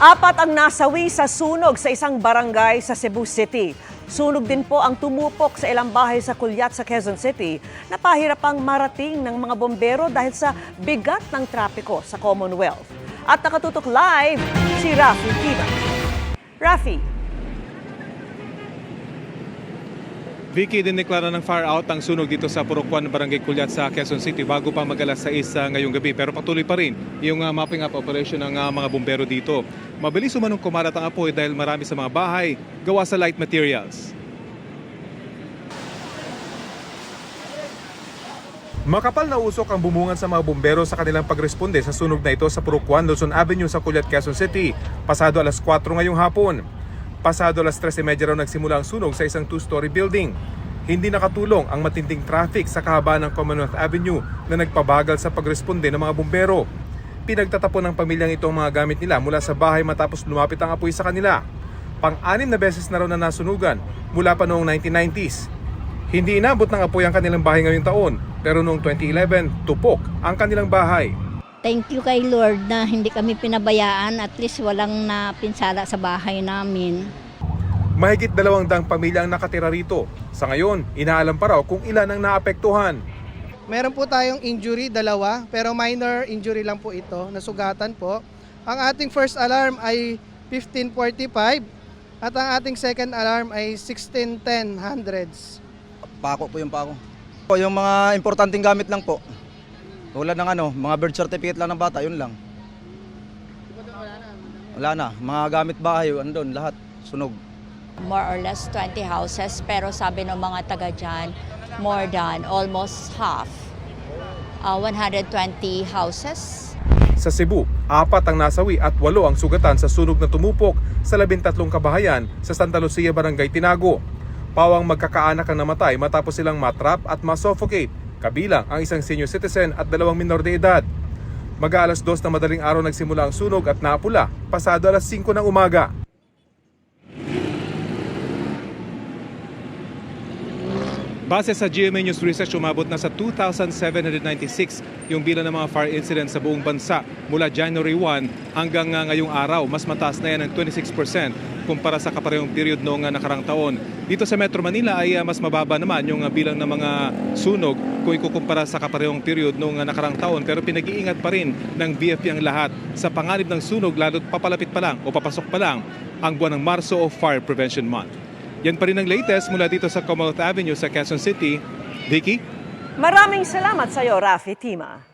Apat ang nasawi sa sunog sa isang barangay sa Cebu City. Sunog din po ang tumupok sa ilang bahay sa Kulyat sa Quezon City na pahirapang marating ng mga bombero dahil sa bigat ng trapiko sa Commonwealth. At nakatutok live si Rafi Kiba. Rafi, Vicky, dineklara ng fire out ang sunog dito sa Purokwan, Barangay Kulyat sa Quezon City bago pa magalas sa isa ngayong gabi. Pero patuloy pa rin yung uh, mapping up operation ng uh, mga bumbero dito. Mabilis umanong kumalat ang apoy dahil marami sa mga bahay gawa sa light materials. Makapal na usok ang bumungan sa mga bumbero sa kanilang pagresponde sa sunog na ito sa Purukwan, Luzon Avenue sa Kulyat, Quezon City, pasado alas 4 ngayong hapon. Pasado alas 13.30 raw nagsimula ang sunog sa isang two-story building. Hindi nakatulong ang matinding traffic sa kahabaan ng Commonwealth Avenue na nagpabagal sa pagresponde ng mga bumbero. Pinagtatapon ng pamilyang ito ang mga gamit nila mula sa bahay matapos lumapit ang apoy sa kanila. Pang-anim na beses na raw na nasunugan mula pa noong 1990s. Hindi inabot ng apoy ang kanilang bahay ngayong taon, pero noong 2011, tupok ang kanilang bahay. Thank you kay Lord na hindi kami pinabayaan at least walang napinsala sa bahay namin. Mahigit dalawang daang pamilya ang nakatira rito. Sa ngayon, inaalam pa raw kung ilan ang naapektuhan. Meron po tayong injury, dalawa, pero minor injury lang po ito, nasugatan po. Ang ating first alarm ay 1545 at ang ating second alarm ay 1610 hundreds. Pako po yung pako. Po, yung mga importanteng gamit lang po. Wala ng ano, mga birth certificate lang ng bata, yun lang. Wala na. Mga gamit bahay, andun, lahat, sunog. more or less 20 houses pero sabi ng mga taga dyan, more than almost half. Uh, 120 houses. Sa Cebu, apat ang nasawi at walo ang sugatan sa sunog na tumupok sa labintatlong kabahayan sa Santa Lucia, Barangay Tinago. Pawang magkakaanak ang namatay matapos silang matrap at masuffocate, kabilang ang isang senior citizen at dalawang minor de edad. Mag-aalas dos na madaling araw nagsimula ang sunog at naapula, pasado alas 5 ng umaga. Base sa GMA News Research, umabot na sa 2,796 yung bilang ng mga fire incidents sa buong bansa mula January 1 hanggang ngayong araw. Mas mataas na yan ng 26% kumpara sa kaparehong period noong nakarang taon. Dito sa Metro Manila ay uh, mas mababa naman yung uh, bilang ng mga sunog kung ikukumpara sa kaparehong period noong nakarang taon. Pero pinag-iingat pa rin ng BFP ang lahat sa panganib ng sunog lalo't papalapit pa lang o papasok pa lang ang buwan ng Marso o Fire Prevention Month. Yan pa rin ang latest mula dito sa Commonwealth Avenue sa Quezon City. Vicky? maraming salamat sa iyo, Rafi Tima.